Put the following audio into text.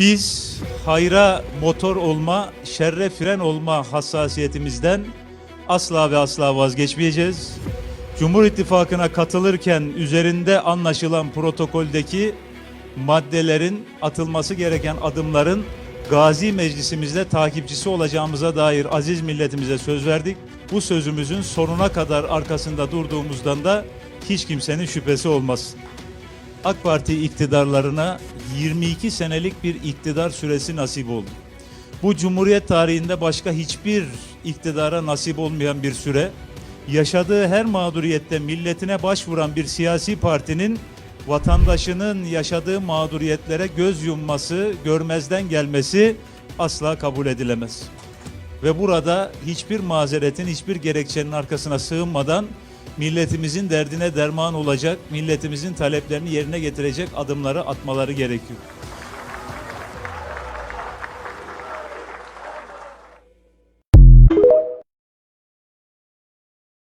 Biz hayra motor olma, şerre fren olma hassasiyetimizden asla ve asla vazgeçmeyeceğiz. Cumhur İttifakı'na katılırken üzerinde anlaşılan protokoldeki maddelerin atılması gereken adımların Gazi Meclisimizde takipçisi olacağımıza dair aziz milletimize söz verdik. Bu sözümüzün sonuna kadar arkasında durduğumuzdan da hiç kimsenin şüphesi olmasın. AK Parti iktidarlarına 22 senelik bir iktidar süresi nasip oldu. Bu Cumhuriyet tarihinde başka hiçbir iktidara nasip olmayan bir süre, yaşadığı her mağduriyette milletine başvuran bir siyasi partinin vatandaşının yaşadığı mağduriyetlere göz yumması, görmezden gelmesi asla kabul edilemez. Ve burada hiçbir mazeretin, hiçbir gerekçenin arkasına sığınmadan milletimizin derdine derman olacak, milletimizin taleplerini yerine getirecek adımları atmaları gerekiyor.